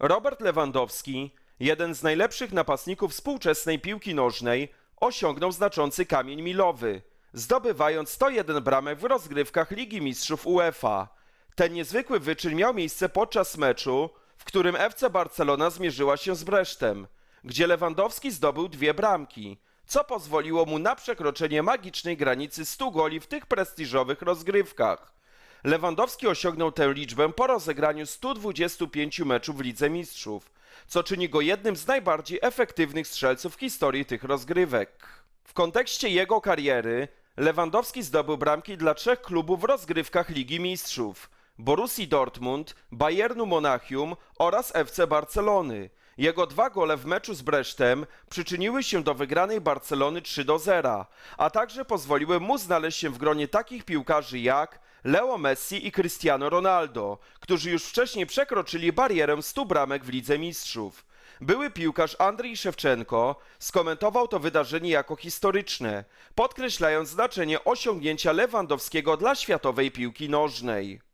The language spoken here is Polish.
Robert Lewandowski, jeden z najlepszych napastników współczesnej piłki nożnej, osiągnął znaczący kamień milowy, zdobywając 101 bramek w rozgrywkach Ligi Mistrzów UEFA. Ten niezwykły wyczyn miał miejsce podczas meczu, w którym FC Barcelona zmierzyła się z Bresztem, gdzie Lewandowski zdobył dwie bramki, co pozwoliło mu na przekroczenie magicznej granicy 100 goli w tych prestiżowych rozgrywkach. Lewandowski osiągnął tę liczbę po rozegraniu 125 meczów w Lidze Mistrzów, co czyni go jednym z najbardziej efektywnych strzelców w historii tych rozgrywek. W kontekście jego kariery Lewandowski zdobył bramki dla trzech klubów w rozgrywkach Ligi Mistrzów: Borussii Dortmund, Bayernu Monachium oraz FC Barcelony. Jego dwa gole w meczu z Bresztem przyczyniły się do wygranej Barcelony 3 do 0, a także pozwoliły mu znaleźć się w gronie takich piłkarzy jak Leo Messi i Cristiano Ronaldo, którzy już wcześniej przekroczyli barierę 100 bramek w Lidze Mistrzów. Były piłkarz Andrii Szewczenko skomentował to wydarzenie jako historyczne, podkreślając znaczenie osiągnięcia Lewandowskiego dla światowej piłki nożnej.